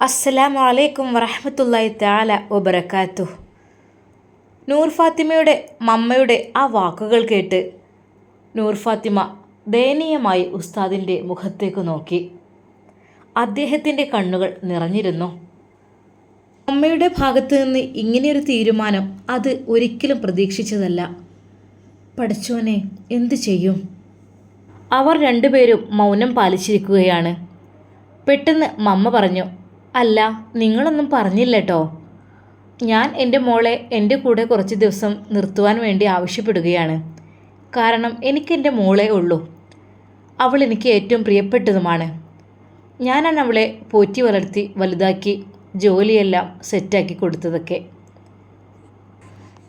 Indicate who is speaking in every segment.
Speaker 1: അസ്സലാമു അലൈക്കും വറഹമത്തല്ലായി താല ഒബറക്കാത്തു നൂർ ഫാത്തിമയുടെ മമ്മയുടെ ആ വാക്കുകൾ കേട്ട് നൂർ ഫാത്തിമ ദയനീയമായി ഉസ്താദിന്റെ മുഖത്തേക്ക് നോക്കി. അദ്ദേഹത്തിന്റെ കണ്ണുകൾ നിറഞ്ഞിരുന്നു. അമ്മയുടെ ഭാഗത്ത് നിന്ന് ഇങ്ങനെയൊരു തീരുമാനം അത് ഒരിക്കലും പ്രതീക്ഷിച്ചതല്ല. പഠിച്ചോനെ എന്തു ചെയ്യും? അവർ രണ്ടുപേരും മൗനം പാലിച്ചിരിക്കുകയാണ്. പെട്ടെന്ന് മമ്മ പറഞ്ഞു അല്ല നിങ്ങളൊന്നും പറഞ്ഞില്ല കേട്ടോ ഞാൻ എന്റെ മോളെ എന്റെ കൂടെ കുറച്ച് ദിവസം നിർത്തുവാൻ വേണ്ടി ആവശ്യപ്പെടുകയാണ്. കാരണം എനിക്കെന്റെ മോളെ ഉള്ളൂ. അവൾ എനിക്ക് ഏറ്റവും പ്രിയപ്പെട്ടതുമാണ്. ഞാനാണ് അവളെ പോറ്റി വളർത്തി വലുതാക്കി ജോലിയെല്ലാം സെറ്റാക്കി കൊടുത്തതൊക്കെ.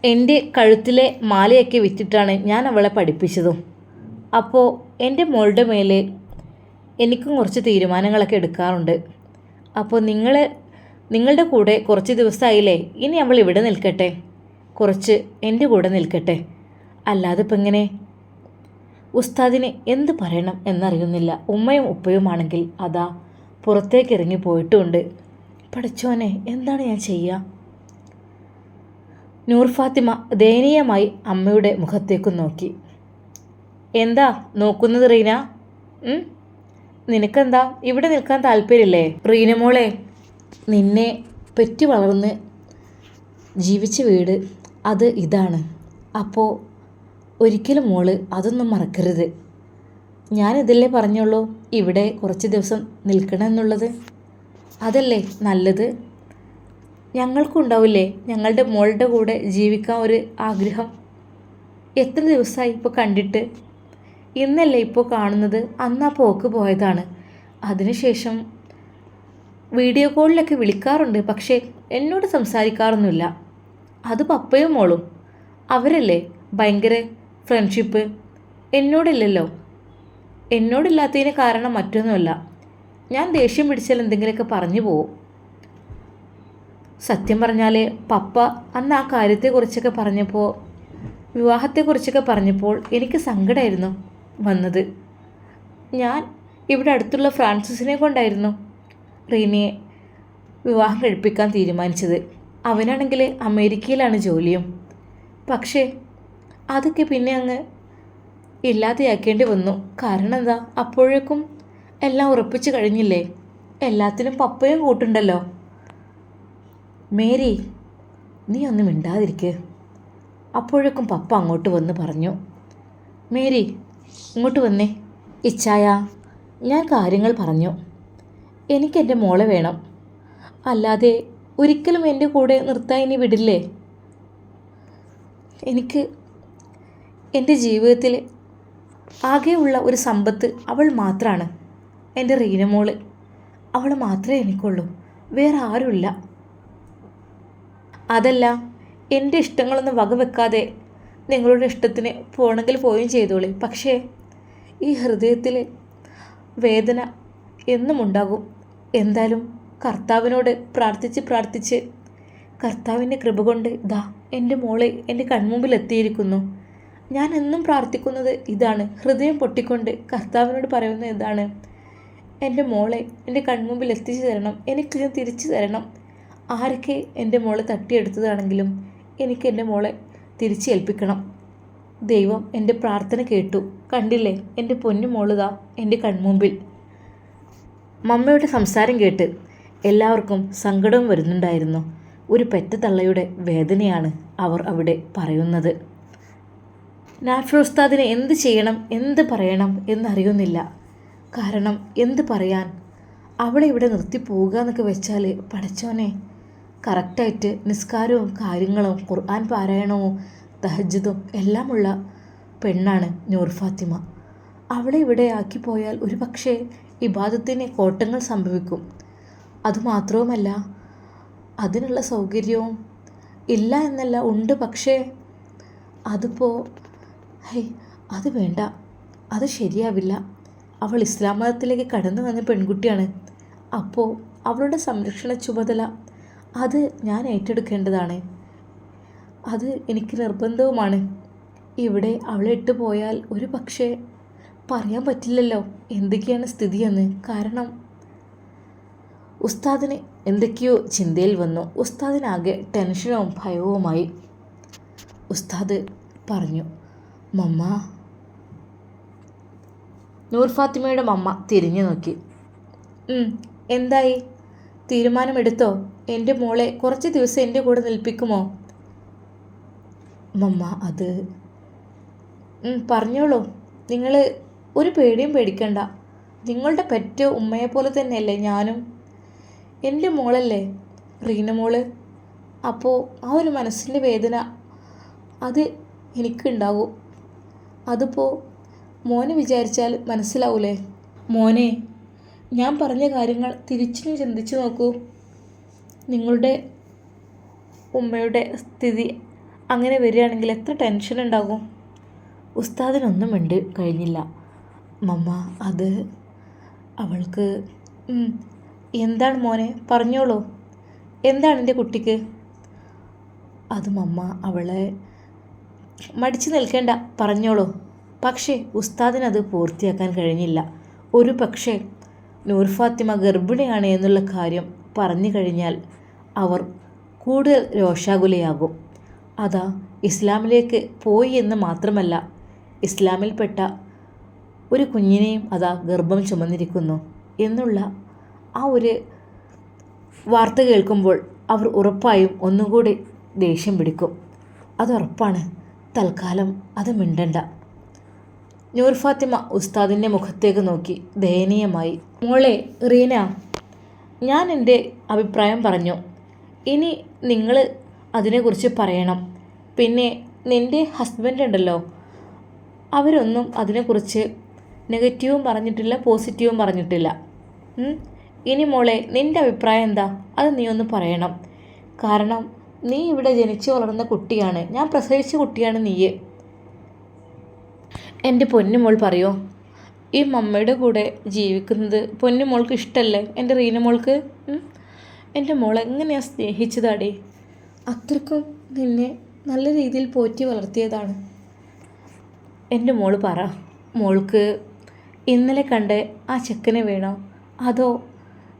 Speaker 1: എന്റെ കഴുത്തിലെ മാലയൊക്കെ വിറ്റിട്ടാണ് ഞാൻ അവളെ പഠിപ്പിച്ചതും. അപ്പോൾ എന്റെ മോളുടെ മേലെ എനിക്കും കുറച്ച് തീരുമാനങ്ങളൊക്കെ എടുക്കാറുണ്ട്. അപ്പോൾ നിങ്ങൾ നിങ്ങളുടെ കൂടെ കുറച്ച് ദിവസമായില്ലേ ഇനി നമ്മൾ ഇവിടെ നിൽക്കട്ടെ. കുറച്ച് എന്റെ കൂടെ നിൽക്കട്ടെ. അല്ലാതെ ഇപ്പം എങ്ങനെ? ഉസ്താദിന് എന്ത് പറയണം എന്നറിയുന്നില്ല. ഉമ്മയും ഉപ്പയുമാണെങ്കിൽ അതാ പുറത്തേക്ക് ഇറങ്ങി പോയിട്ടുമുണ്ട് പഠിച്ചോനെ എന്താണ് ഞാൻ ചെയ്യുക നൂർ ഫാത്തിമ ദയനീയമായി അമ്മയുടെ മുഖത്തേക്ക് നോക്കി. എന്താ നോക്കുന്നത് റീന? നിനക്കെന്താ? ഇവിടെ നിൽക്കാൻ താല്പര്യമില്ലേ? റീന മോളെ നിന്നെ പെറ്റി വളർന്ന് ജീവിച്ച വീട് അത് ഇതാണ്. അപ്പോൾ ഒരിക്കലും മോൾ അതൊന്നും മറക്കരുത്. ഞാനിതല്ലേ പറഞ്ഞുള്ളൂ ഇവിടെ കുറച്ച് ദിവസം നിൽക്കണം എന്നുള്ളത് അതല്ലേ നല്ലത്? ഞങ്ങൾക്കുണ്ടാവില്ലേ ഞങ്ങളുടെ മോളുടെ കൂടെ ജീവിക്കാൻ ഒരു ആഗ്രഹം? എത്ര ദിവസമായി ഇപ്പോൾ കണ്ടിട്ട് ഇന്നല്ലേ ഇപ്പോൾ കാണുന്നത്? അന്ന് ആ പോക്ക് പോയതാണ്. അതിനുശേഷം വീഡിയോ കോളിലൊക്കെ വിളിക്കാറുണ്ട് പക്ഷേ എന്നോട് സംസാരിക്കാറൊന്നുമില്ല. അത് പപ്പയും മോളും. അവരല്ലേ? ഭയങ്കര ഫ്രണ്ട്ഷിപ്പ്. എന്നോടില്ലല്ലോ. എന്നോടില്ലാത്തതിന് കാരണം മറ്റൊന്നുമല്ല. ഞാൻ ദേഷ്യം പിടിച്ചാൽ എന്തെങ്കിലുമൊക്കെ പറഞ്ഞു പോവും. സത്യം പറഞ്ഞാൽ പപ്പ അന്ന് ആ കാര്യത്തെക്കുറിച്ചൊക്കെ പറഞ്ഞപ്പോൾ വിവാഹത്തെക്കുറിച്ചൊക്കെ പറഞ്ഞപ്പോൾ എനിക്ക് സങ്കടമായിരുന്നു വന്നത്. ഞാൻ ഇവിടെ അടുത്തുള്ള ഫ്രാൻസിസിനെ കൊണ്ടായിരുന്നു റീനയെ വിവാഹം കഴിപ്പിക്കാൻ തീരുമാനിച്ചത്. അവനാണെങ്കിൽ അമേരിക്കയിലാണ് ജോലിയും. പക്ഷേ അതൊക്കെ പിന്നെ അങ്ങ് ഇല്ലാതെയാക്കേണ്ടി വന്നു. കാരണം എന്താ? അപ്പോഴേക്കും എല്ലാം ഉറപ്പിച്ചു കഴിഞ്ഞില്ലേ? എല്ലാത്തിനും പപ്പയും കൂട്ടുണ്ടല്ലോ. മേരി നീ ഒന്നും മിണ്ടാതിരിക്കേ. അപ്പോഴേക്കും പപ്പ അങ്ങോട്ട് വന്ന് പറഞ്ഞു മേരി ഇങ്ങോട്ട് വന്നേ. ഇച്ചായ ഞാൻ കാര്യങ്ങൾ പറഞ്ഞു. എനിക്കെന്റെ മോളെ വേണം. അല്ലാതെ ഒരിക്കലും എന്റെ കൂടെ നിർത്താൻ ഇനി വിടില്ലേ? എനിക്ക് എന്റെ ജീവിതത്തിൽ ആകെയുള്ള ഒരു സമ്പത്ത് അവൾ മാത്രമാണ് എന്റെ റീനമോൾ അവൾ മാത്രമേ എനിക്കുള്ളൂ. വേറെ ആരുമില്ല. അതല്ല എന്റെ ഇഷ്ടങ്ങളൊന്നും വകവെക്കാതെ നിങ്ങളുടെ ഇഷ്ടത്തിന് പോകണമെങ്കിൽ പോവുകയും ചെയ്തോളി. പക്ഷേ ഈ ഹൃദയത്തിൽ വേദന എന്നും ഉണ്ടാകും. എന്തായാലും കർത്താവിനോട് പ്രാർത്ഥിച്ച് പ്രാർത്ഥിച്ച് കർത്താവിന്റെ കൃപ കൊണ്ട് ഇതാ എന്റെ മോളെ എന്റെ കൺമുമ്പിൽ എത്തിയിരിക്കുന്നു. ഞാൻ എന്നും പ്രാർത്ഥിക്കുന്നത് ഇതാണ്. ഹൃദയം പൊട്ടിക്കൊണ്ട് കർത്താവിനോട് പറയുന്ന ഇതാണ്. എന്റെ മോളെ എന്റെ കൺമുമ്പിൽ എത്തിച്ചു തരണം. എനിക്ക് തിരിച്ചു തരണം. ആരൊക്കെ എന്റെ മോളെ തട്ടിയെടുത്തതാണെങ്കിലും എനിക്ക് എന്റെ മോളെ തിരിച്ചേൽപ്പിക്കണം. ദൈവം എന്റെ പ്രാർത്ഥന കേട്ടു. കണ്ടില്ലേ? എന്റെ പൊന്നു മോളുതാ എന്റെ കൺമുമ്പിൽ. മമ്മയുടെ സംസാരം കേട്ട് എല്ലാവർക്കും സങ്കടവും വരുന്നുണ്ടായിരുന്നു. ഒരു പെറ്റ തള്ളയുടെ വേദനയാണ് അവർ അവിടെ പറയുന്നത്. നാഫി ഉസ്താദിനെ എന്ത് ചെയ്യണം എന്ത് പറയണം എന്നറിയുന്നില്ല. കാരണം എന്ത് പറയാൻ? അവളെ ഇവിടെ നിർത്തി പോവുക എന്നൊക്കെ വെച്ചാൽ പഠിച്ചോനെ കറക്റ്റായിട്ട് നിസ്കാരവും കാര്യങ്ങളും ഖുർആൻ പാരായണവും തഹജ്ജുദും എല്ലാമുള്ള പെണ്ണാണ് നൂർ ഫാത്തിമ. അവളെ ഇവിടെ ആക്കി പോയാൽ ഒരു പക്ഷേ ഇബാദത്തിന് കോട്ടങ്ങൾ സംഭവിക്കും. അതുമാത്രവുമല്ല അതിനുള്ള സൗകര്യവും ഇല്ല എന്നല്ല ഉണ്ട് പക്ഷേ അതിപ്പോൾ ഹൈ അത് വേണ്ട അത് ശരിയാവില്ല. അവൾ ഇസ്ലാം മതത്തിലേക്ക് കടന്നു വന്ന പെൺകുട്ടിയാണ്. അപ്പോൾ അവളുടെ സംരക്ഷണ ചുമതല അത് ഞാൻ ഏറ്റെടുക്കേണ്ടതാണ്. അത് എനിക്ക് നിർബന്ധവുമാണ്. ഇവിടെ അവളെ ഇട്ട് പോയാൽ ഒരു പക്ഷേ പറയാൻ പറ്റില്ലല്ലോ എന്തൊക്കെയാണ് സ്ഥിതിയെന്ന്. കാരണം ഉസ്താദിന് എന്തൊക്കെയോ ചിന്തയിൽ വന്നു. ഉസ്താദിനാകെ ടെൻഷനും ഭയവുമായി ഉസ്താദ് പറഞ്ഞു മമ്മ. നൂർ ഫാത്തിമയുടെ മമ്മ തിരിഞ്ഞു നോക്കി. എന്തായി? തീരുമാനമെടുത്തോ? എന്റെ മോളെ കുറച്ച് ദിവസം എന്റെ കൂടെ നിൽപ്പിക്കുമോ? മമ്മ അത് പറഞ്ഞോളൂ. നിങ്ങൾ ഒരു പേടിയും പേടിക്കണ്ട. നിങ്ങളുടെ പെറ്റ് ഉമ്മയെ പോലെ തന്നെയല്ലേ ഞാനും? എന്റെ മോളല്ലേ? റീന മോൾ. അപ്പോൾ ആ ഒരു മനസ്സിന്റെ വേദന അത് എനിക്കുണ്ടാവും. അതിപ്പോൾ മോനെ വിചാരിച്ചാൽ മനസ്സിലാവൂലേ? മോനെ ഞാൻ പറഞ്ഞ കാര്യങ്ങൾ തിരിച്ചും ചിന്തിച്ചു നോക്കൂ. നിങ്ങളുടെ ഉമ്മയുടെ സ്ഥിതി അങ്ങനെ വരികയാണെങ്കിൽ എത്ര ടെൻഷൻ ഉണ്ടാകും? ഉസ്താദിനൊന്നും ഉണ്ട് കഴിഞ്ഞില്ല. മമ്മ അത് അവൾക്ക് എന്താണ് മോനെ പറഞ്ഞോളൂ. എന്താണ് എന്റെ കുട്ടിക്ക്? അത് മമ്മ അവളെ മടിച്ചു നിൽക്കേണ്ട പറഞ്ഞോളൂ. പക്ഷേ ഉസ്താദിനത് പൂർത്തിയാക്കാൻ കഴിഞ്ഞില്ല. ഒരു പക്ഷേ നൂർ ഫാത്തിമ ഗർഭിണിയാണ് എന്നുള്ള കാര്യം പറഞ്ഞു കഴിഞ്ഞാൽ അവർ കൂടുതൽ രോഷാകുലയാകും. അതാ ഇസ്ലാമിലേക്ക് പോയി എന്ന് മാത്രമല്ല ഇസ്ലാമിൽപ്പെട്ട ഒരു കുഞ്ഞിനെയും അതാ ഗർഭം ചുമന്നിരിക്കുന്നു എന്നുള്ള ആ ഒരു വാർത്ത കേൾക്കുമ്പോൾ അവർ ഉറപ്പായും ഒന്നുകൂടി ദേഷ്യം പിടിക്കും. അതുറപ്പാണ് തൽക്കാലം അത് മിണ്ടണ്ട. നൂർ ഫാത്തിമ ഉസ്താദിന്റെ മുഖത്തേക്ക് നോക്കി ദയനീയമായി. മോളെ റീന ഞാൻ എന്റെ അഭിപ്രായം പറഞ്ഞു. ഇനി നിങ്ങൾ അതിനെക്കുറിച്ച് പറയണം. പിന്നെ നിന്റെ ഹസ്ബൻഡ് ഉണ്ടല്ലോ. അവരൊന്നും അതിനെക്കുറിച്ച് നെഗറ്റീവും പറഞ്ഞിട്ടില്ല പോസിറ്റീവും പറഞ്ഞിട്ടില്ല. ഇനി മോളെ നിന്റെ അഭിപ്രായം എന്താ? അത് നീ ഒന്ന് പറയണം. കാരണം നീ ഇവിടെ ജനിച്ചു വളർന്ന കുട്ടിയാണ്. ഞാൻ പ്രസവിച്ച കുട്ടിയാണ് നീ എന്റെ പൊന്നുമോൾ പറയോ? ഈ മമ്മയുടെ കൂടെ ജീവിക്കുന്നത് പൊന്നുമോൾക്ക് ഇഷ്ടമല്ലേ എന്റെ റീനമോൾക്ക് മോൾക്ക്? എന്റെ മോൾ എങ്ങനെയാ സ്നേഹിച്ചതാടി? അത്രക്കും നിന്നെ നല്ല രീതിയിൽ പോറ്റി വളർത്തിയതാണ്. എന്റെ മോൾ പറ മോൾക്ക് ഇന്നലെ കണ്ട് ആ ചെക്കനെ വേണോ? അതോ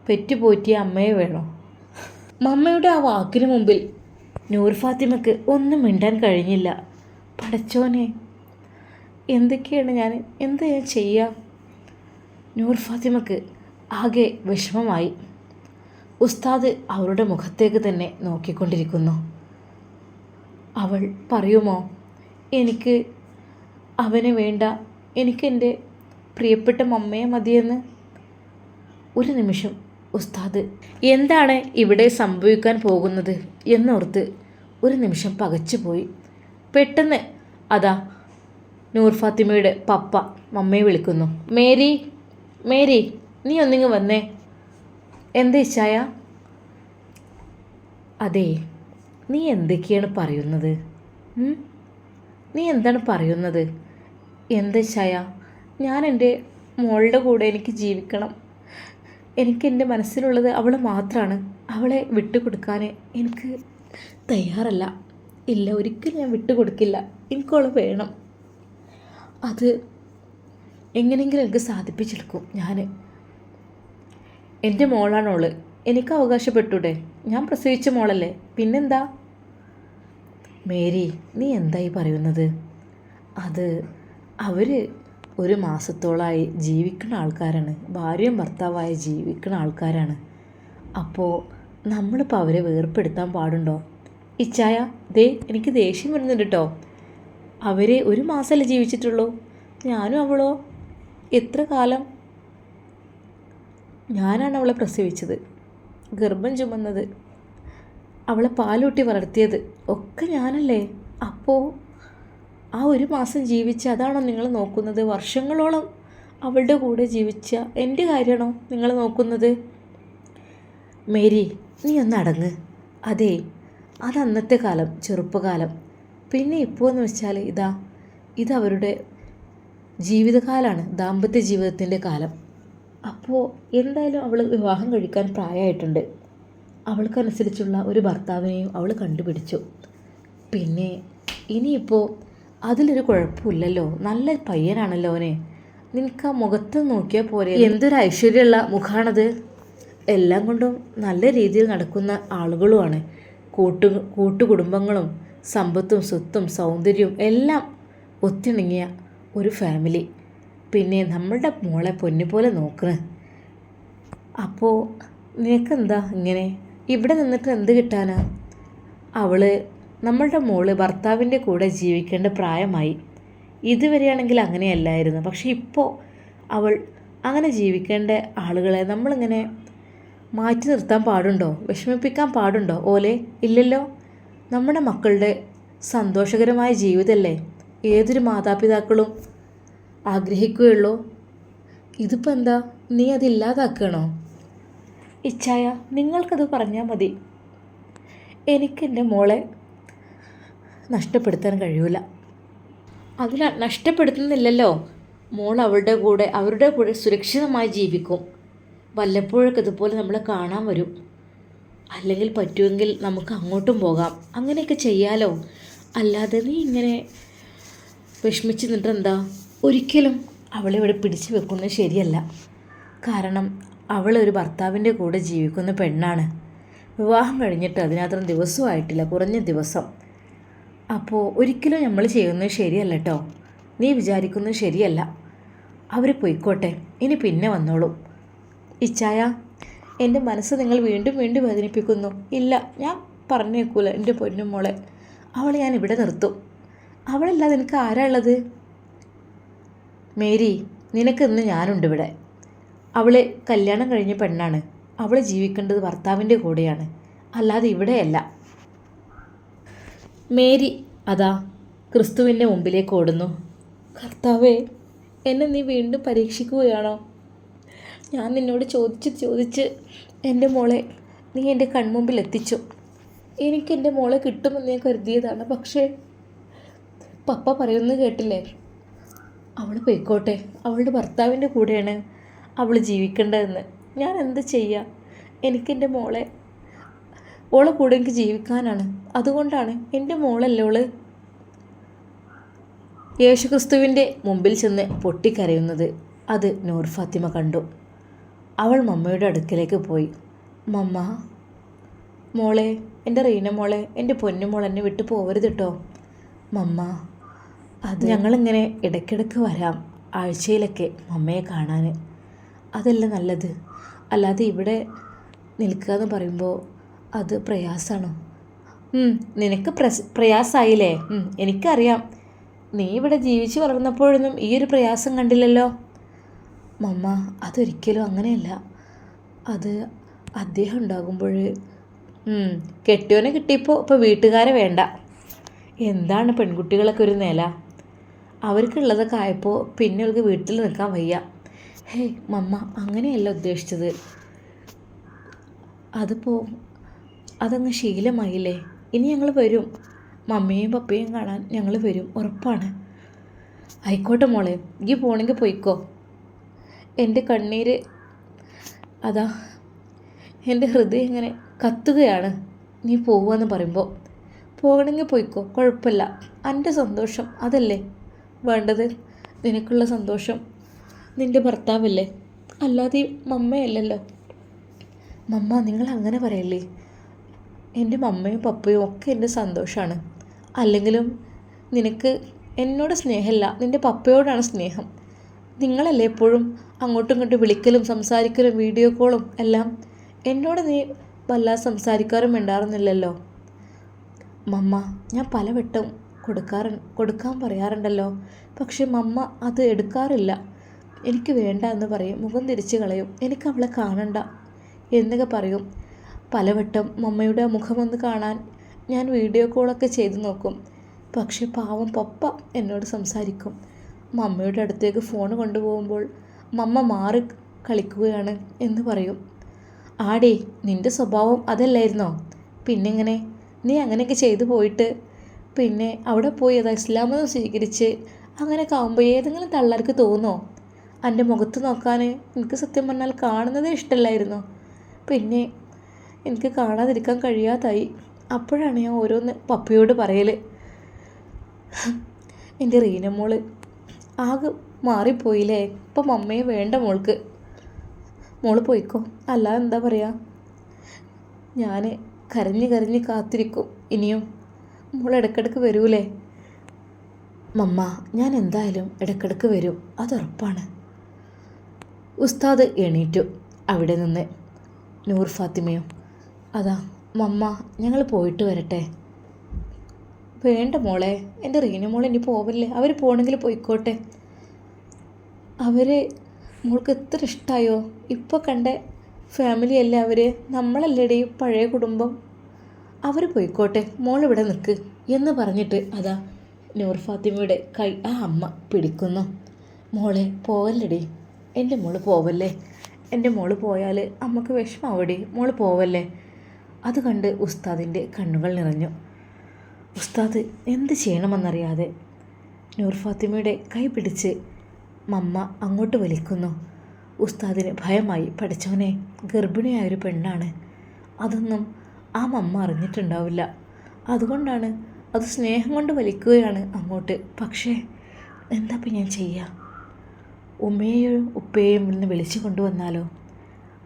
Speaker 1: പെറ്റുപോറ്റിയ അമ്മയെ വേണോ? മമ്മയുടെ ആ വാക്കിന് മുമ്പിൽ നൂർ ഫാത്തിമക്ക് ഒന്നും മിണ്ടാൻ കഴിഞ്ഞില്ല. പടച്ചോനെ എന്തൊക്കെയാണ് ഞാൻ എന്ത് ഞാൻ ചെയ്യാം? നൂർ ഫാത്തിമക്ക് ആകെ വിഷമമായി. ഉസ്താദ് അവളുടെ മുഖത്തേക്ക് തന്നെ നോക്കിക്കൊണ്ടിരിക്കുന്നു. അവൾ പറയുമോ എനിക്ക് അവന് വേണ്ട എനിക്കെന്റെ പ്രിയപ്പെട്ട മമ്മയെ മതിയെന്ന്? ഒരു നിമിഷം ഉസ്താദ് എന്താണ് ഇവിടെ സംഭവിക്കാൻ പോകുന്നത്? എന്നോർത്ത് ഒരു നിമിഷം പകച്ചുപോയി. പെട്ടെന്ന് അതാ നൂർ ഫാത്തിമയുടെ പപ്പ മമ്മയെ വിളിക്കുന്നു. മേരി മേരി നീ ഒന്നിങ്ങ് വന്നേ. എന്താ ഇച്ചായ അതെ നീ എന്തൊക്കെയാണ് പറയുന്നത്? നീ എന്താണ് പറയുന്നത്? എന്ത് ഇച്ചായ ഞാൻ എന്റെ മോളുടെ കൂടെ എനിക്ക് ജീവിക്കണം. എനിക്ക് എന്റെ മനസ്സിലുള്ളത് അവൾ മാത്രമാണ് അവളെ വിട്ടുകൊടുക്കാൻ എനിക്ക് തയ്യാറല്ല. ഇല്ല ഒരിക്കലും ഞാൻ വിട്ടുകൊടുക്കില്ല. എനിക്കവളെ വേണം. അത് എങ്ങനെയെങ്കിലും എനിക്ക് സാധിപ്പിച്ചെടുക്കും ഞാൻ എന്റെ മോളാണോൾ. എനിക്ക് അവകാശപ്പെട്ടൂടെ. ഞാൻ പ്രസവിച്ച മോളല്ലേ. പിന്നെന്താ? മേരി നീ എന്തായി പറയുന്നത്? അത് അവർ ഒരു മാസത്തോളമായി ജീവിക്കുന്ന ആൾക്കാരാണ്. ഭാര്യയും ഭർത്താവായി ജീവിക്കുന്ന ആൾക്കാരാണ്. അപ്പോൾ നമ്മളിപ്പോൾ അവരെ വേർപ്പെടുത്താൻ പാടുണ്ടോ? ഇച്ചായ ദേ എനിക്ക് ദേഷ്യം വരുന്നുണ്ട് കേട്ടോ അവരെ ഒരു മാസമല്ലേ ജീവിച്ചിട്ടുള്ളൂ? ഞാനും അവളോ? എത്ര കാലം? ഞാനാണ് അവളെ പ്രസവിച്ചത്. ഗർഭം ചുമന്നത്. അവളെ പാലൂട്ടി വളർത്തിയത്. ഒക്കെ ഞാനല്ലേ? അപ്പോൾ ആ ഒരു മാസം ജീവിച്ച അതാണോ നിങ്ങൾ നോക്കുന്നത്? വർഷങ്ങളോളം അവളുടെ കൂടെ ജീവിച്ച എന്റെ കാര്യമാണോ നിങ്ങൾ നോക്കുന്നത്? മേരി നീ ഒന്ന് അടങ്ങ്. അതെ അത് അന്നത്തെ കാലം ചെറുപ്പകാലം. പിന്നെ ഇപ്പോൾ എന്ന് വെച്ചാൽ ഇതാ ഇത് അവരുടെ ജീവിതകാലമാണ് ദാമ്പത്യ ജീവിതത്തിന്റെ കാലം. അപ്പോൾ എന്തായാലും അവൾ വിവാഹം കഴിക്കാൻ പ്രായമായിട്ടുണ്ട് അവൾക്കനുസരിച്ചുള്ള ഒരു ഭർത്താവിനെയും അവൾ കണ്ടുപിടിച്ചു. പിന്നെ ഇനിയിപ്പോൾ അതിലൊരു കുഴപ്പമില്ലല്ലോ. നല്ല പയ്യനാണല്ലോ അവനെ. നിനക്ക് ആ മുഖത്ത് നോക്കിയാൽ പോരെ. എന്തൊരു ഐശ്വര്യമുള്ള മുഖാണത്. എല്ലാം കൊണ്ടും നല്ല രീതിയിൽ നടക്കുന്ന ആളുകളുമാണ്. കൂട്ടു കൂട്ടുകുടുംബങ്ങളും സമ്പത്തും സ്വത്തും സൗന്ദര്യവും എല്ലാം ഒത്തിണങ്ങിയ ഒരു ഫാമിലി. പിന്നെ നമ്മളുടെ മോളെ പൊന്നു പോലെ നോക്കണ് അപ്പോൾ നിനക്കെന്താ ഇങ്ങനെ? ഇവിടെ നിന്നിട്ട് എന്ത് കിട്ടാനാ? അവൾ നമ്മളുടെ മോൾ ഭർത്താവിന്റെ കൂടെ ജീവിക്കേണ്ട പ്രായമായി. ഇതുവരെയാണെങ്കിൽ അങ്ങനെയല്ലായിരുന്നു. പക്ഷേ ഇപ്പോൾ അവൾ അങ്ങനെ ജീവിക്കേണ്ട ആളുകളെ നമ്മളിങ്ങനെ മാറ്റി നിർത്താൻ പാടുണ്ടോ? വിഷമിപ്പിക്കാൻ പാടുണ്ടോ? ഓലെ ഇല്ലല്ലോ? നമ്മുടെ മക്കളുടെ സന്തോഷകരമായ ജീവിതമല്ലേ ഏതൊരു മാതാപിതാക്കളും ആഗ്രഹിക്കുകയുള്ളൂ. ഇതിപ്പോൾ എന്താ? നീ അതില്ലാതാക്കണോ ഇച്ഛായ നിങ്ങൾക്കത് പറഞ്ഞാൽ മതി. എനിക്കെന്റെ മോളെ നഷ്ടപ്പെടുത്താൻ കഴിയൂല. അതിന് നഷ്ടപ്പെടുത്തുന്നില്ലല്ലോ. മോൾ അവളുടെ കൂടെ അവരുടെ കൂടെ സുരക്ഷിതമായി ജീവിക്കും. വല്ലപ്പോഴൊക്കെ ഇതുപോലെ നമ്മളെ കാണാൻ വരും. അല്ലെങ്കിൽ പറ്റുമെങ്കിൽ നമുക്ക് അങ്ങോട്ടും പോകാം. അങ്ങനെയൊക്കെ ചെയ്യാലോ. അല്ലാതെ നീ ഇങ്ങനെ വിഷമിച്ച് നിന്നിട്ട് എന്താ ഒരിക്കലും അവളെ ഇവിടെ പിടിച്ചു വെക്കുന്നത് ശരിയല്ല. കാരണം അവൾ ഒരു ഭർത്താവിന്റെ കൂടെ ജീവിക്കുന്ന പെണ്ണാണ്. വിവാഹം കഴിഞ്ഞിട്ട് അതിനത്ര ദിവസമായിട്ടില്ല കുറഞ്ഞ ദിവസം. അപ്പോൾ ഒരിക്കലും നമ്മൾ ചെയ്യുന്നത് ശരിയല്ല കേട്ടോ നീ വിചാരിക്കുന്നത് ശരിയല്ല. അവർ പോയിക്കോട്ടെ ഇനി പിന്നെ വന്നോളൂ. ഇച്ചായ എന്റെ മനസ്സ് നിങ്ങൾ വീണ്ടും വീണ്ടും വേദനിപ്പിക്കുന്നു. ഇല്ല ഞാൻ പറഞ്ഞേക്കൂല എന്റെ പൊന്നും മോളെ അവളെ ഞാൻ ഇവിടെ നിർത്തും. അവളല്ലാതെ എനിക്ക് ആരാ ഉള്ളത്? മേരി നിനക്ക് ഇന്ന് ഞാനുണ്ട് ഇവിടെ. അവളെ കല്യാണം കഴിഞ്ഞ പെണ്ണാണ്. അവളെ ജീവിക്കേണ്ടത് ഭർത്താവിന്റെ കൂടെയാണ്. അല്ലാതെ ഇവിടെയല്ല. മേരി അതാ ക്രിസ്തുവിന്റെ മുമ്പിലേക്ക് ഓടുന്നു. കർത്താവേ എന്നെ നീ വീണ്ടും പരീക്ഷിക്കുകയാണോ? ഞാൻ നിന്നോട് ചോദിച്ച് ചോദിച്ച് എന്റെ മോളെ നീ എന്റെ കൺമുമ്പിൽ എത്തിച്ചു. എനിക്ക് എന്റെ മോളെ കിട്ടുമെന്ന് ഞാൻ കരുതിയതാണ്. പക്ഷേ പപ്പ പറയുന്നത് കേട്ടില്ലേ? അവൾ പോയിക്കോട്ടെ. അവളുടെ ഭർത്താവിന്റെ കൂടെയാണ് അവൾ ജീവിക്കേണ്ടതെന്ന്. ഞാൻ എന്ത് ചെയ്യുക എനിക്കെന്റെ മോളെ ഓളെ കൂടെ എനിക്ക് ജീവിക്കാനാണ്. അതുകൊണ്ടാണ് എന്റെ മോളല്ലേ ഓൾ? യേശുക്രിസ്തുവിന്റെ മുമ്പിൽ ചെന്ന് പൊട്ടിക്കരയുന്നത്. അത് നൂർ ഫാത്തിമ കണ്ടു. അവൾ മമ്മയുടെ അടുക്കലേക്ക് പോയി. മമ്മ മോളെ എന്റെ റീന മോളെ എന്റെ പൊന്നു മോൾ എന്നെ വിട്ടു പോവരുത് കേട്ടോ മമ്മ അത് ഞങ്ങളിങ്ങനെ ഇടയ്ക്കിടയ്ക്ക് വരാം ആഴ്ചയിലൊക്കെ മമ്മയെ കാണാൻ അതല്ല നല്ലത്? അല്ലാതെ ഇവിടെ നിൽക്കുക എന്ന് പറയുമ്പോൾ അത് പ്രയാസമാണോ നിനക്ക് പ്രസ് പ്രയാസമായില്ലേ എനിക്കറിയാം. നീ ഇവിടെ ജീവിച്ച് വളർന്നപ്പോഴൊന്നും ഈ ഒരു പ്രയാസം കണ്ടില്ലല്ലോ. മമ്മ അതൊരിക്കലും അങ്ങനെയല്ല. അത് അദ്ദേഹം ഉണ്ടാകുമ്പോൾ കെട്ടിയോനെ കിട്ടിയപ്പോൾ ഇപ്പോൾ വീട്ടുകാരെ വേണ്ട. എന്താണ് പെൺകുട്ടികളൊക്കെ ഒരു നില? അവർക്കുള്ളതൊക്കെ ആയപ്പോൾ പിന്നെ അവൾക്ക് വീട്ടിൽ നിൽക്കാൻ വയ്യ. ഹേയ് മമ്മ അങ്ങനെയല്ല ഉദ്ദേശിച്ചത്? അതിപ്പോൾ അതങ്ങ് ശീലമായില്ലേ? ഇനി ഞങ്ങൾ വരും. മമ്മിയും പപ്പയും കാണാൻ ഞങ്ങൾ വരും. ഉറപ്പാണ്. ആയിക്കോട്ടെ മോളെ ഈ പോണെങ്കിൽ പോയിക്കോ. എന്റെ കണ്ണീര് അതാ എന്റെ ഹൃദയം ഇങ്ങനെ കത്തുകയാണ്. നീ പോവുക എന്ന് പറയുമ്പോൾ പോകണമെങ്കിൽ പോയിക്കോ കുഴപ്പമില്ല എന്റെ സന്തോഷം അതല്ലേ? വേണ്ടത്? നിനക്കുള്ള സന്തോഷം. നിന്റെ ഭർത്താവല്ലേ? അല്ലാതെ മമ്മയല്ലല്ലോ. മമ്മ നിങ്ങൾ അങ്ങനെ പറയല്ലേ? എന്റെ മമ്മയും പപ്പയും ഒക്കെ എന്റെ സന്തോഷമാണ് അല്ലെങ്കിലും നിനക്ക് എന്നോട് സ്നേഹമല്ല. നിന്റെ പപ്പയോടാണ് സ്നേഹം. നിങ്ങളല്ലേ എപ്പോഴും അങ്ങോട്ടും ഇങ്ങോട്ടും വിളിക്കലും സംസാരിക്കലും വീഡിയോ കോളും എല്ലാം എന്നോട് നീ വല്ലാതെ സംസാരിക്കാറും മിണ്ടാറുന്നില്ലല്ലോ മമ്മ ഞാൻ പലവട്ടം കൊടുക്കാറ് കൊടുക്കാൻ പറയാറുണ്ടല്ലോ. പക്ഷെ മമ്മ അത് എടുക്കാറില്ല. എനിക്ക് വേണ്ട എന്ന് പറയും. മുഖം തിരിച്ചു കളയും. എനിക്ക് അവളെ കാണണ്ട എന്നൊക്കെ പറയും. പലവട്ടം മമ്മയുടെ മുഖമൊന്ന് കാണാൻ ഞാൻ വീഡിയോ കോളൊക്കെ ചെയ്തു നോക്കും. പക്ഷെ പാവം പപ്പ എന്നോട് സംസാരിക്കും. മമ്മയുടെ അടുത്തേക്ക് ഫോൺ കൊണ്ടുപോകുമ്പോൾ മമ്മ മാറി കളിക്കുകയാണ് എന്ന് പറയും. ആടേ നിന്റെ സ്വഭാവം അതല്ലായിരുന്നോ? പിന്നെങ്ങനെ? നീ അങ്ങനെയൊക്കെ ചെയ്തു പോയിട്ട് പിന്നെ അവിടെ പോയി അതാ ഇസ്ലാമതം സ്വീകരിച്ച് അങ്ങനെയൊക്കെ ആകുമ്പോൾ ഏതെങ്കിലും തള്ളാർക്ക് തോന്നോ? എന്റെ മുഖത്ത് നോക്കാൻ എനിക്ക് സത്യം പറഞ്ഞാൽ കാണുന്നതേ ഇഷ്ടമല്ലായിരുന്നു പിന്നെ എനിക്ക് കാണാതിരിക്കാൻ കഴിയാതായി. അപ്പോഴാണ് ഞാൻ ഓരോന്ന് പപ്പയോട് പറയൽ എന്റെ റീന മോൾ ആകെ മാറിപ്പോയില്ലേ? ഇപ്പം മമ്മയെ വേണ്ട മോൾക്ക്. മോൾ പോയിക്കോ. അല്ലാതെ എന്താ പറയുക ഞാൻ കരഞ്ഞ് കരഞ്ഞ് കാത്തിരിക്കും. ഇനിയും മോൾ ഇടയ്ക്കിടയ്ക്ക് വരൂലേ? മമ്മ ഞാൻ എന്തായാലും ഇടയ്ക്കിടയ്ക്ക് വരും. അതുറപ്പാണ് ഉസ്താദ് എണീറ്റു. അവിടെ നിന്ന്. നൂർ ഫാത്തിമയും. അതാ മമ്മ ഞങ്ങൾ പോയിട്ട് വരട്ടെ. വേണ്ട മോളെ എന്റെ റീന മോൾ ഇനി പോവില്ലേ? അവർ പോകണമെങ്കിൽ പോയിക്കോട്ടെ. അവർ മോൾക്ക് എത്ര ഇഷ്ടമായോ ഇപ്പോൾ കണ്ട ഫാമിലി അല്ലേ അവർ നമ്മളല്ലേടി പഴയ കുടുംബം. അവർ പോയിക്കോട്ടെ മോളിവിടെ നിൽക്ക് എന്ന് പറഞ്ഞിട്ട് അതാ നൂർ ഫാത്തിമയുടെ കൈ ആ അമ്മ പിടിക്കുന്നു. മോളെ പോവല്ലടി. എന്റെ മോൾ പോവല്ലേ? എന്റെ മോൾ പോയാൽ അമ്മയ്ക്ക് വിഷമാവടി? മോൾ പോവല്ലേ? അത് കണ്ട് ഉസ്താദിന്റെ കണ്ണുകൾ നിറഞ്ഞു. ഉസ്താദ് എന്ത് ചെയ്യണമെന്നറിയാതെ നൂർ ഫാത്തിമയുടെ കൈ പിടിച്ച് മമ്മ അങ്ങോട്ട് വലിക്കുന്നു. ഉസ്താദിന് ഭയമായി പഠിച്ചവനെ ഗർഭിണിയായൊരു പെണ്ണാണ്. അതൊന്നും ആ മമ്മ അറിഞ്ഞിട്ടുണ്ടാവില്ല. അതുകൊണ്ടാണ് അത് സ്നേഹം കൊണ്ട് വലിക്കുകയാണ് അങ്ങോട്ട്. പക്ഷേ എന്താ ഇപ്പം ഞാൻ ചെയ്യുക ഉമ്മയെയും ഉപ്പയെയും ഇന്ന് വിളിച്ചു കൊണ്ടുവന്നാലോ?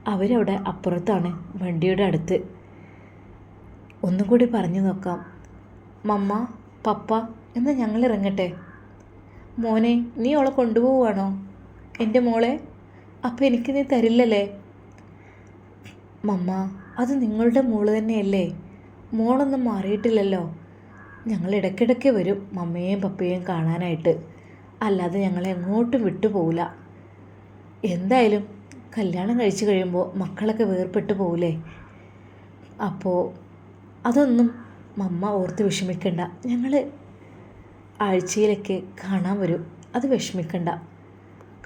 Speaker 1: അവരവിടെ അപ്പുറത്താണ് വണ്ടിയുടെ അടുത്ത്. ഒന്നും കൂടി പറഞ്ഞു നോക്കാം. മമ്മ പപ്പ എന്ന് ഞങ്ങൾ ഇറങ്ങട്ടെ മോനെ നീ അവളെ കൊണ്ടുപോവുകയാണോ എന്റെ മോളെ അപ്പം എനിക്ക് നീ തരില്ലല്ലേ? മമ്മ അത് നിങ്ങളുടെ മോൾ തന്നെയല്ലേ? മോളൊന്നും മാറിയിട്ടില്ലല്ലോ. ഞങ്ങൾ ഇടയ്ക്കിടയ്ക്ക് വരും മമ്മയെയും പപ്പയെയും കാണാനായിട്ട്. അല്ലാതെ ഞങ്ങൾ എങ്ങോട്ടും വിട്ടുപോകില്ല എന്തായാലും കല്യാണം കഴിച്ചു കഴിയുമ്പോൾ മക്കളൊക്കെ വേർപെട്ടു പോകില്ലേ അപ്പോൾ അതൊന്നും മമ്മ ഓർത്ത് വിഷമിക്കണ്ട. ഞങ്ങൾ ആഴ്ചയിലൊക്കെ കാണാൻ വരും. അത് വിഷമിക്കണ്ട.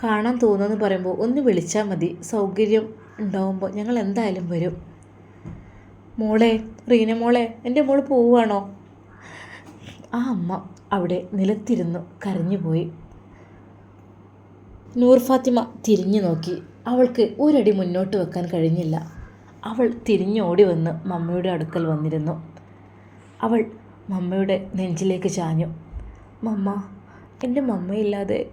Speaker 1: കാണാൻ തോന്നുമെന്ന് പറയുമ്പോൾ ഒന്ന് വിളിച്ചാൽ മതി. സൗകര്യം ഉണ്ടാവുമ്പോൾ ഞങ്ങൾ എന്തായാലും വരും. മോളെ റീന മോളെ എന്റെ മോൾ പോവുകയാണോ ആ അമ്മ അവിടെ നിലത്തിരുന്നു കരഞ്ഞുപോയി. നൂർ ഫാത്തിമ തിരിഞ്ഞു നോക്കി. അവൾക്ക് ഒരടി മുന്നോട്ട് വെക്കാൻ കഴിഞ്ഞില്ല. അവൾ തിരിഞ്ഞോടി വന്ന് മമ്മയുടെ അടുക്കൽ വന്നിരുന്നു. അവൾ മമ്മയുടെ നെഞ്ചിലേക്ക് ചാഞ്ഞു. മമ്മ എന്റെ മമ്മയില്ലാതെ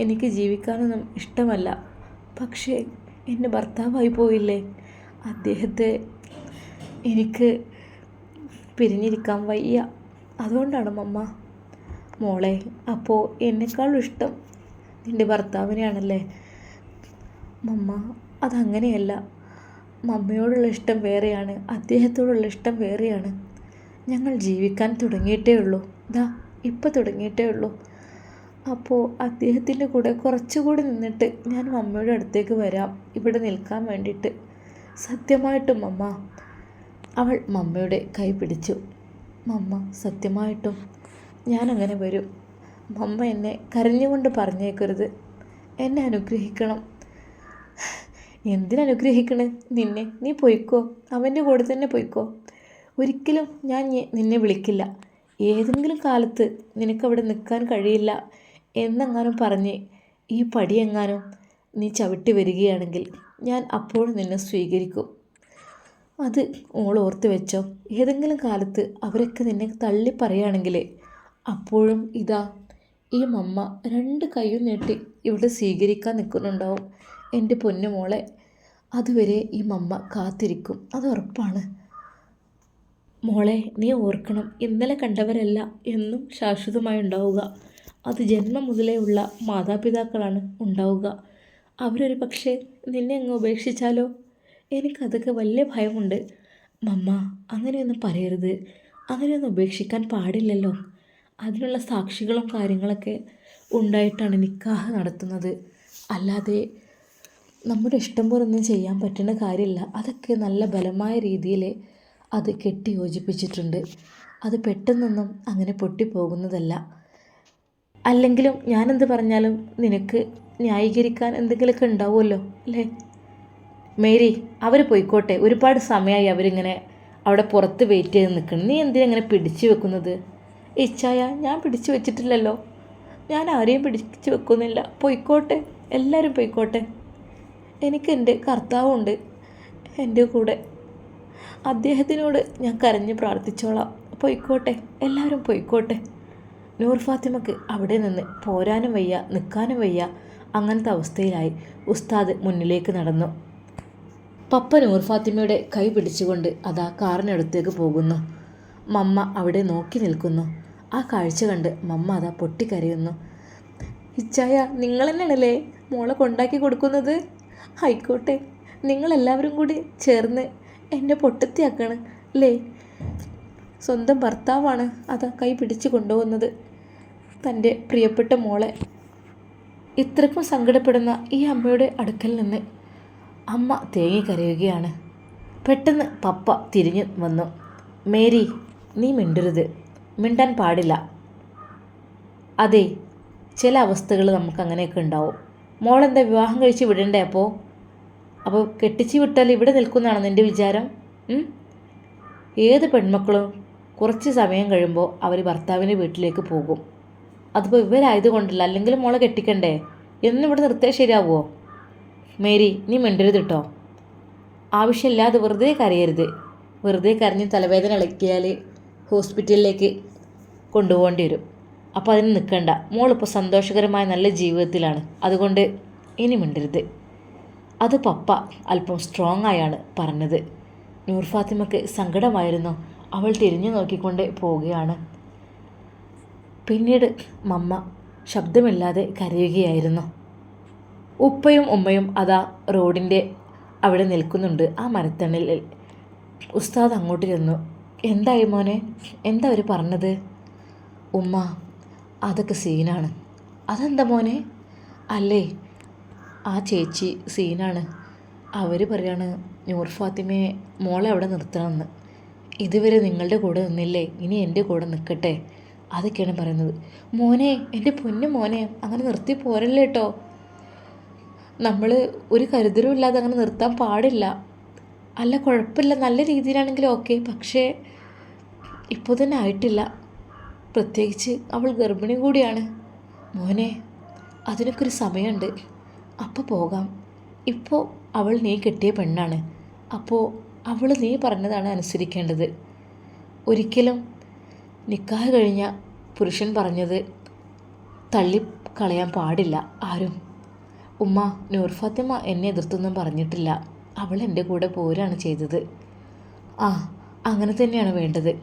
Speaker 1: എനിക്ക് ജീവിക്കാനൊന്നും ഇഷ്ടമല്ല. പക്ഷേ എന്റെ ഭർത്താവായി പോയില്ലേ? അദ്ദേഹത്തെ എനിക്ക് പിരിഞ്ഞിരിക്കാൻ വയ്യ. അതുകൊണ്ടാണ് മമ്മ. മോളെ അപ്പോൾ എന്നെക്കാളും ഇഷ്ടം നിന്റെ ഭർത്താവിനെയാണല്ലേ? മമ്മ അതങ്ങനെയല്ല. മമ്മയോടുള്ള ഇഷ്ടം വേറെയാണ്. അദ്ദേഹത്തോടുള്ള ഇഷ്ടം വേറെയാണ്. ഞങ്ങൾ ജീവിക്കാൻ തുടങ്ങിയിട്ടേ ഉള്ളൂ. ദാ ഇപ്പം തുടങ്ങിയിട്ടേ ഉള്ളൂ. അപ്പോൾ അദ്ദേഹത്തിന്റെ കൂടെ കുറച്ചുകൂടി നിന്നിട്ട് ഞാൻ മമ്മയുടെ അടുത്തേക്ക് വരാം. ഇവിടെ നിൽക്കാൻ വേണ്ടിയിട്ട്. സത്യമായിട്ടും മമ്മ. അവൾ മമ്മയുടെ കൈ പിടിച്ചു. മമ്മ സത്യമായിട്ടും. ഞാനങ്ങനെ വരും. മമ്മ എന്നെ കരഞ്ഞുകൊണ്ട് പറഞ്ഞേക്കരുത്. എന്നെ അനുഗ്രഹിക്കണം. എന്തിനനുഗ്രഹിക്കണേ? നിന്നെ നീ പൊയ്ക്കോ. അവന്റെ കൂടെ തന്നെ പൊയ്ക്കോ. ഒരിക്കലും ഞാൻ നിന്നെ വിളിക്കില്ല. ഏതെങ്കിലും കാലത്ത് നിനക്കവിടെ നിൽക്കാൻ കഴിയില്ല. എന്നെങ്ങാനും പറഞ്ഞ് ഈ പടിയെങ്ങാനും നീ ചവിട്ടി വരികയാണെങ്കിൽ ഞാൻ അപ്പോൾ നിന്നെ സ്വീകരിക്കും. അത് ഓൾ ഓർത്ത് വെച്ചോ. ഏതെങ്കിലും കാലത്ത് അവരൊക്കെ നിന്നെ തള്ളി പറയുകയാണെങ്കിൽ അപ്പോഴും ഇതാ ഈ മമ്മ രണ്ട് കൈയും നീട്ടി ഇവിടെ സ്വീകരിക്കാൻ നിൽക്കുന്നുണ്ടാവും എന്റെ പൊന്നു മോളെ. അതുവരെ ഈ മമ്മ കാത്തിരിക്കും. അത് ഉറപ്പാണ്. മോളെ നീ ഓർക്കണം. ഇന്നലെ കണ്ടവരല്ല എന്നും ശാശ്വതമായി ഉണ്ടാവുക അത് ജന്മം മുതലേ ഉള്ള മാതാപിതാക്കളാണ് ഉണ്ടാവുക. അവരൊരു പക്ഷേ നിന്നെ അങ്ങ് ഉപേക്ഷിച്ചാലോ? എനിക്കതൊക്കെ വലിയ ഭയമുണ്ട്. മമ്മ അങ്ങനെയൊന്നും പറയരുത്. അങ്ങനെയൊന്നും ഉപേക്ഷിക്കാൻ പാടില്ലല്ലോ. അതിനുള്ള സാക്ഷികളും കാര്യങ്ങളൊക്കെ ഉണ്ടായിട്ടാണ് നിക്കാഹ് നടത്തുന്നത്. അല്ലാതെ നമ്മുടെ ഇഷ്ടം പോലെ ഒന്നും ചെയ്യാൻ പറ്റുന്ന കാര്യമില്ല. അതൊക്കെ നല്ല ബലമായ രീതിയിൽ അത് കെട്ടി യോജിപ്പിച്ചിട്ടുണ്ട് അത് പെട്ടെന്നൊന്നും അങ്ങനെ പൊട്ടിപ്പോകുന്നതല്ല. അല്ലെങ്കിലും ഞാനെന്ത് പറഞ്ഞാലും നിനക്ക് ന്യായീകരിക്കാൻ എന്തെങ്കിലുമൊക്കെ ഉണ്ടാവുമല്ലോ അല്ലേ? മേരി അവർ പോയിക്കോട്ടെ. ഒരുപാട് സമയമായി അവരിങ്ങനെ അവിടെ പുറത്ത് വെയിറ്റ് ചെയ്ത് നിൽക്കണം നീ എന്തിനാ ഇങ്ങനെ പിടിച്ചു വെക്കുന്നത്? ഇച്ഛായ ഞാൻ പിടിച്ചു വെച്ചിട്ടില്ലല്ലോ. ഞാൻ ആരെയും പിടിച്ചു വെക്കുന്നില്ല. പോയിക്കോട്ടെ. എല്ലാവരും പോയിക്കോട്ടെ. എനിക്ക് എന്റെ കർത്താവുണ്ട്. എന്റെ കൂടെ. അദ്ദേഹത്തിനോട് ഞാൻ കരഞ്ഞ് പ്രാർത്ഥിച്ചോളാം. പോയിക്കോട്ടെ. എല്ലാവരും പോയിക്കോട്ടെ. നൂർ ഫാത്തിമക്ക് അവിടെ നിന്ന് പോരാനും വയ്യ നിൽക്കാനും വയ്യ. അങ്ങനത്തെ അവസ്ഥയിലായി. ഉസ്താദ് മുന്നിലേക്ക് നടന്നു. പപ്പ നൂർ ഫാത്തിമയുടെ കൈ പിടിച്ചുകൊണ്ട് അതാ കാറിനടുത്തേക്ക് പോകുന്നു. മമ്മ അവിടെ നോക്കി നിൽക്കുന്നു. ആ കാഴ്ച കണ്ട് മമ്മ അതാ പൊട്ടിക്കരയുന്നു. ഇച്ചായ നിങ്ങൾ തന്നെയാണല്ലേ മോളെ കൊണ്ടാക്കി കൊടുക്കുന്നത്? ആയിക്കോട്ടെ നിങ്ങളെല്ലാവരും കൂടി ചേർന്ന് എന്നെ പൊട്ടത്തിയാക്കണം അല്ലേ? സ്വന്തം ഭർത്താവാണ് അത് കൈ പിടിച്ചു കൊണ്ടുപോകുന്നത്. തന്റെ പ്രിയപ്പെട്ട മോളെ. ഇത്രക്കും സങ്കടപ്പെടുന്ന ഈ അമ്മയുടെ അടുക്കൽ നിന്ന് അമ്മ തേങ്ങിക്കരയുകയാണ് പെട്ടെന്ന് പപ്പ തിരിഞ്ഞു വന്നു. മേരി നീ മിണ്ടരുത്. മിണ്ടാൻ പാടില്ല. അതെ ചില അവസ്ഥകൾ നമുക്ക് അങ്ങനെയൊക്കെ ഉണ്ടാവും. മോളെന്താ വിവാഹം കഴിച്ച് വിടണ്ടേ അപ്പോൾ അപ്പോൾ കെട്ടിച്ച് വിട്ടാൽ ഇവിടെ നിൽക്കുന്നതാണ് നിന്റെ വിചാരം? ഏത് പെൺമക്കളും കുറച്ച് സമയം കഴിയുമ്പോൾ അവർ ഭർത്താവിന്റെ വീട്ടിലേക്ക് പോകും. അതിപ്പോൾ ഇവരായതുകൊണ്ടല്ല അല്ലെങ്കിൽ മോളെ കെട്ടിക്കണ്ടേ? എന്നും ഇവിടെ നിർത്തിയാൽ ശരിയാവുമോ മേരി നീ മിണ്ടരുത് കേട്ടോ ആവശ്യമില്ലാതെ വെറുതെ കരയരുത്. വെറുതെ കരഞ്ഞ് തലവേദന ഇളക്കിയാൽ ഹോസ്പിറ്റലിലേക്ക് കൊണ്ടുപോകേണ്ടി വരും. അപ്പോൾ അതിന് നിൽക്കണ്ട മോളിപ്പോൾ സന്തോഷകരമായ നല്ല ജീവിതത്തിലാണ്. അതുകൊണ്ട് ഇനി മിണ്ടരുത്. അത് പപ്പ അല്പം സ്ട്രോങ് ആയാണ് പറഞ്ഞത്. നൂർ ഫാത്തിമയ്ക്ക് സങ്കടമായിരുന്നു? അവൾ തിരിഞ്ഞു നോക്കിക്കൊണ്ട് പോവുകയാണ്. പിന്നീട് മമ്മ ശബ്ദമില്ലാതെ കരയുകയായിരുന്നു. ഉപ്പയും ഉമ്മയും അതാ റോഡിന്റെ അവിടെ നിൽക്കുന്നുണ്ട്. ആ മരത്തണലിൽ ഉസ്താദ് അങ്ങോട്ട് ചെന്നു. എന്തായി മോനെ? എന്താ അവർ പറഞ്ഞത്? ഉമ്മ അതൊക്കെ സീനാണ്. അതെന്താ മോനെ? അല്ലേ ആ ചേച്ചി സീനാണ്. അവർ പറയാണ് നൂർ ഫാത്തിമയെ മോളെ അവിടെ നിർത്തണമെന്ന്. ഇതുവരെ നിങ്ങളുടെ കൂടെ നിന്നില്ലേ? ഇനി എന്റെ കൂടെ നിൽക്കട്ടെ. അതൊക്കെയാണ് പറയുന്നത്. മോനെ എന്റെ പൊന്നു മോനെ അങ്ങനെ നിർത്തി പോരല്ലേ കേട്ടോ നമ്മൾ ഒരു കരുതലും ഇല്ലാതെ അങ്ങനെ നിർത്താൻ പാടില്ല. അല്ല കുഴപ്പമില്ല. നല്ല രീതിയിലാണെങ്കിലും ഓക്കെ. പക്ഷേ ഇപ്പോൾ തന്നെ ആയിട്ടില്ല. പ്രത്യേകിച്ച് അവൾ ഗർഭിണി കൂടിയാണ്. മോനെ അതിനൊക്കെ ഒരു സമയമുണ്ട്. അപ്പോൾ പോകാം. ഇപ്പോൾ അവൾ നീ കെട്ടിയ പെണ്ണാണ്. അപ്പോൾ അവൾ നീ പറഞ്ഞതാണ് അനുസരിക്കേണ്ടത്. ഒരിക്കലും നിക്കാഹ് കഴിഞ്ഞ പുരുഷൻ പറഞ്ഞത് തള്ളി കളയാൻ പാടില്ല. ആരും. ഉമ്മ നൂർ ഫാത്തിമ എന്നെ എതിർത്തൊന്നും പറഞ്ഞിട്ടില്ല. അവൾ എന്റെ കൂടെ പോരാണ് ചെയ്തത്. ആ അങ്ങനെ തന്നെയാണ് വേണ്ടത്.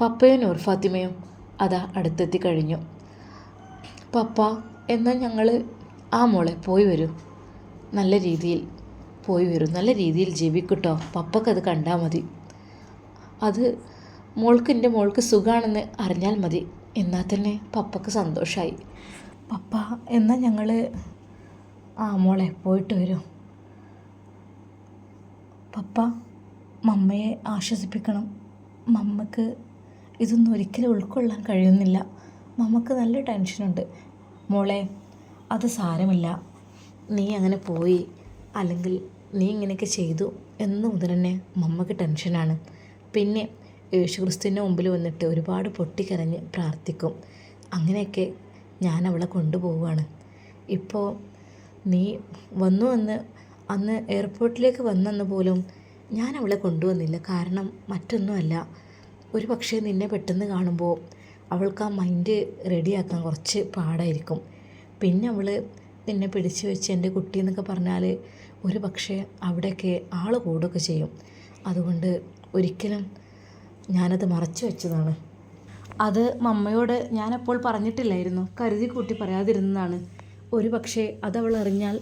Speaker 1: പപ്പയും നൂർ ഫാത്തിമയും അതാ അടുത്തെത്തി കഴിഞ്ഞു. പപ്പ എന്നാൽ ഞങ്ങൾ ആ മോളെ പോയി വരൂ. നല്ല രീതിയിൽ. പോയി വരും. നല്ല രീതിയിൽ ജീവിക്കട്ടോ. പപ്പക്കത് കണ്ടാൽ മതി. അത് മോൾക്ക് എന്റെ മോൾക്ക് സുഖമാണെന്ന് അറിഞ്ഞാൽ മതി. എന്നാൽ തന്നെ പപ്പക്ക് സന്തോഷമായി പപ്പ എന്നാൽ ഞങ്ങൾ ആ മോളെ പോയിട്ട് വരും. പപ്പ മമ്മയെ ആശ്വസിപ്പിക്കണം. മമ്മക്ക് ഇതൊന്നും ഒരിക്കലും ഉൾക്കൊള്ളാൻ കഴിയുന്നില്ല. മമ്മക്ക് നല്ല ടെൻഷനുണ്ട്. മോളെ അത് സാരമില്ല. നീ അങ്ങനെ പോയി. അല്ലെങ്കിൽ നീ ഇങ്ങനെയൊക്കെ ചെയ്തു എന്ന് മുതൽ തന്നെ മമ്മക്ക് ടെൻഷനാണ്. പിന്നെ യേശുക്രിസ്തുവിന്റെ മുമ്പിൽ വന്നിട്ട് ഒരുപാട് പൊട്ടിക്കരഞ്ഞ് പ്രാർത്ഥിക്കും. അങ്ങനെയൊക്കെ ഞാൻ അവളെ കൊണ്ടുപോവുകയാണ്. ഇപ്പോൾ നീ വന്നു എന്ന് അന്ന് എയർപോർട്ടിലേക്ക് വന്നെന്ന് പോലും ഞാൻ അവളെ കൊണ്ടുവന്നില്ല. കാരണം മറ്റൊന്നുമല്ല. ഒരു പക്ഷേ നിന്നെ പെട്ടെന്ന് കാണുമ്പോൾ അവൾക്ക് ആ മൈൻഡ് റെഡിയാക്കാൻ കുറച്ച് പാടായിരിക്കും. പിന്നെ അവൾ നിന്നെ പിടിച്ചു വെച്ച് എന്റെ കുട്ടി എന്നൊക്കെ പറഞ്ഞാൽ ഒരു പക്ഷേ അവിടെയൊക്കെ ആൾ കൂടുകയൊക്കെ ചെയ്യും. അതുകൊണ്ട് ഒരിക്കലും ഞാനത് മറച്ചു വെച്ചതാണ്. അത് മമ്മയോട് ഞാനപ്പോൾ പറഞ്ഞിട്ടില്ലായിരുന്നു. കരുതി കൂട്ടി പറയാതിരുന്നതാണ്. ഒരു പക്ഷേ അതവൾ അറിഞ്ഞാൽ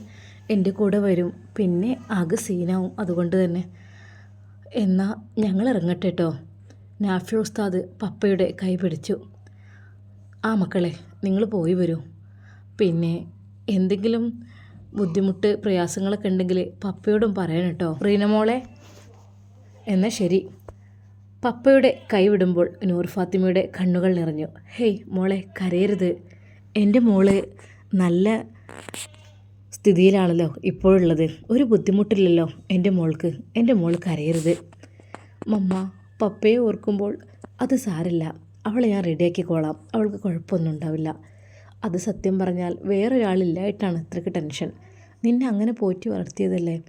Speaker 1: എന്റെ കൂടെ വരും. പിന്നെ ആകെ സീനാവും അതുകൊണ്ട് തന്നെ. എന്നാൽ ഞങ്ങൾ ഇറങ്ങട്ടെ കേട്ടോ നാഫി ഉസ്താദ് പപ്പയുടെ കൈ പിടിച്ചു. ആ മക്കളെ നിങ്ങൾ പോയി വരൂ. പിന്നെ എന്തെങ്കിലും ബുദ്ധിമുട്ട് പ്രയാസങ്ങളൊക്കെ ഉണ്ടെങ്കിൽ പപ്പയോടും പറയണം കേട്ടോ. റീനമോളെ എന്നാൽ ശരി. പപ്പയുടെ കൈവിടുമ്പോൾ നൂർ ഫാത്തിമയുടെ കണ്ണുകൾ നിറഞ്ഞു. ഹേയ് മോളെ കരയരുത്. എന്റെ മോൾ നല്ല സ്ഥിതിയിലാണല്ലോ ഇപ്പോഴുള്ളത്. ഒരു ബുദ്ധിമുട്ടില്ലല്ലോ എന്റെ മോൾക്ക്. എന്റെ മോൾ കരയരുത്. മമ്മ പപ്പയെ ഓർക്കുമ്പോൾ അത് സാരില്ല. അവളെ ഞാൻ റെഡിയാക്കിക്കോളാം അവൾക്ക് കുഴപ്പമൊന്നും ഉണ്ടാവില്ല. അത് സത്യം പറഞ്ഞാൽ വേറൊരാളില്ലായിട്ടാണ് അത്രയ്ക്ക് ടെൻഷൻ. നിന്നെ അങ്ങനെ പോറ്റി വളർത്തിയതല്ലേ?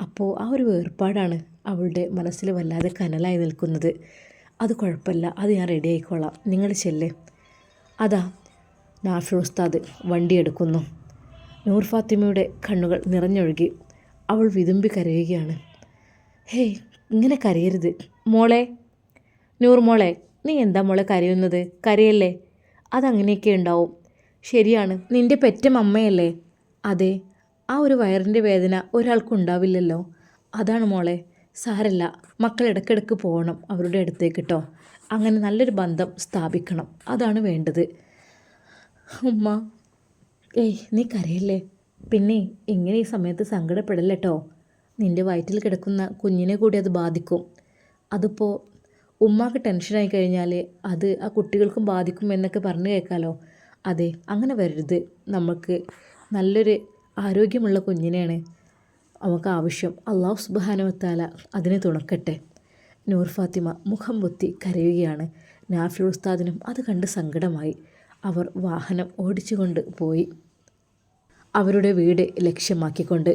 Speaker 1: അപ്പോൾ ആ ഒരു വേർപാടാണ് അവളുടെ മനസ്സിൽ വല്ലാതെ കനലായി നിൽക്കുന്നത്. അത് കുഴപ്പമില്ല അത് ഞാൻ റെഡി ആയിക്കോളാം. നിങ്ങൾ ചെല്ലേ. അതാ നാഫി ഉസ്താദ് വണ്ടി എടുക്കുന്നു. നൂർ ഫാത്തിമയുടെ കണ്ണുകൾ നിറഞ്ഞൊഴുകി അവൾ വിതുമ്പി കരയുകയാണ്. ഹേയ് ഇങ്ങനെ കരയരുത്. മോളെ. നൂർ മോളെ നീ എന്താ മോളെ കരയുന്നത്? കരയല്ലേ? അതങ്ങനെയൊക്കെ ഉണ്ടാവും. ശരിയാണ്. നിന്റെ പെറ്റ അമ്മയല്ലേ അതെ ആ ഒരു വയറിന്റെ വേദന ഒരാൾക്കുണ്ടാവില്ലല്ലോ അതാണ് മോളെ സാരല്ല. മക്കൾ ഇടയ്ക്കിടയ്ക്ക് പോകണം അവരുടെ അടുത്തേക്ക് കേട്ടോ അങ്ങനെ നല്ലൊരു ബന്ധം സ്ഥാപിക്കണം. അതാണ് വേണ്ടത്. ഉമ്മ ഏയ് നീ കരയല്ലേ? പിന്നെ ഇങ്ങനെ ഈ സമയത്ത് സങ്കടപ്പെടല്ലേ കേട്ടോ നിന്റെ വയറ്റിൽ കിടക്കുന്ന കുഞ്ഞിനെ കൂടി അത് ബാധിക്കും. അതിപ്പോൾ ഉമ്മാക്ക് ടെൻഷനായി കഴിഞ്ഞാൽ അത് ആ കുട്ടികൾക്കും ബാധിക്കും എന്നൊക്കെ പറഞ്ഞു കേൾക്കാലോ? അതെ അങ്ങനെ വരരുത്. നമുക്ക് നല്ലൊരു ആരോഗ്യമുള്ള കുഞ്ഞിനെയാണ് നമുക്ക് ആവശ്യം. അള്ളാഹു സുബാനുവത്താല അതിനെ തുണക്കട്ടെ. നൂർ ഫാത്തിമ മുഖം പൊത്തി കരയുകയാണ്. നാഫിൽ ഉസ്താദിനും അത് കണ്ട് സങ്കടമായി. അവർ വാഹനം ഓടിച്ചുകൊണ്ട് പോയി. അവരുടെ വീട് ലക്ഷ്യമാക്കിക്കൊണ്ട്.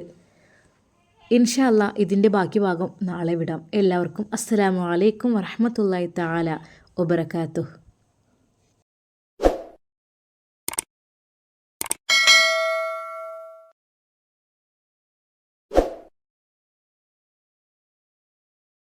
Speaker 1: ഇൻഷാ അല്ലാ ഇതിന്റെ ബാക്കി ഭാഗം നാളെ വിടാം. എല്ലാവർക്കും അസ്സലാമു അലൈക്കും വറഹമത്തല്ലാഹി തആല വബറകാതുഹു.